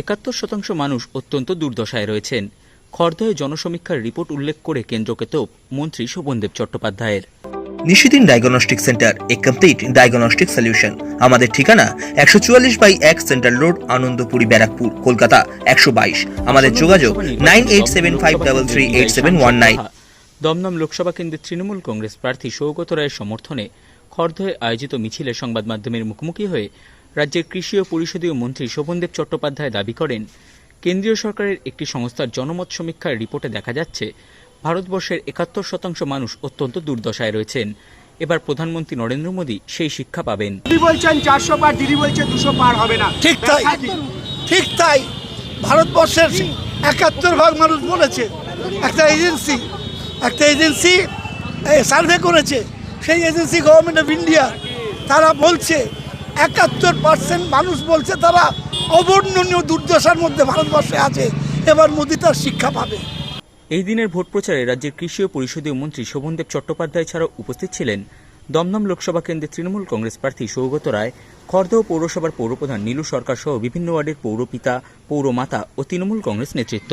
একাত্তর শতাংশ মানুষ অত্যন্ত দুর্দশায় রয়েছেন। খর্দয়ে জনসমীক্ষার রিপোর্ট উল্লেখ করে কেন্দ্রকে তোপ মন্ত্রী শোভনদেব চট্টোপাধ্যায়ের। Nishidin diagnostic centre a complete diagnostic solution. আমাদের ঠিকানা একশো চুয়াল্লিশ বাই এক সেন্ট্রাল রোড আনন্দপুরি ব্যারাকপুর কলকাতা একশো বাইশ। আমাদের যোগাযোগ nine eight seven five double three eight seven one nine. Dumdum Lok Sabha কেন্দ্রের তৃণমূল কংগ্রেস প্রার্থী সৌগত রায়ের সমর্থনে খর্দয়ে আয়োজিত মিছিলে সংবাদ মাধ্যমের মুখোমুখি হয়ে রাজ্যের কৃষি ও পরিষদীয় মন্ত্রী শোভনদেব চট্টোপাধ্যায় দাবি করেন কেন্দ্রীয় সরকারের একটি সংস্থার জনমত সমীক্ষার রিপোর্টে দেখা যাচ্ছে ভারতবর্ষের একাত্তর শতাংশ মানুষ অত্যন্ত দুর্দশায় রয়েছেন। এবার প্রধানমন্ত্রী নরেন্দ্র মোদী সেই শিক্ষা পাবেন। দিদি বলছেন চারশো পার দিদি বলছে দুশো পার হবে না। ঠিক তাই ঠিক তাই। ভারতবর্ষের একাত্তর ভাগ মানুষ বলেছে একটা এজেন্সি একটা এজেন্সি সার্ভে করেছে সেই এজেন্সি গভর্নমেন্ট অফ ইন্ডিয়া তারা বলছে একাত্তর পার্সেন্ট মানুষ বলছে তারা অবর্ণনীয় দুর্দশার মধ্যে ভারতবর্ষে আছে। এবার মোদি তার শিক্ষা পাবে। এই দিনের ভোট প্রচারে রাজ্যের কৃষি ও পরিষদীয় মন্ত্রী শোভনদেব চট্টোপাধ্যায় ছাড়াও উপস্থিত ছিলেন দমদম লোকসভা কেন্দ্রের তৃণমূল কংগ্রেস প্রার্থী সৌগত রায় খর্দহ পৌরসভার পৌরপ্রধান নীলু সরকার সহ বিভিন্ন ওয়ার্ডের পৌরপিতা, পৌরমাতা ও তৃণমূল কংগ্রেস নেতৃত্ব।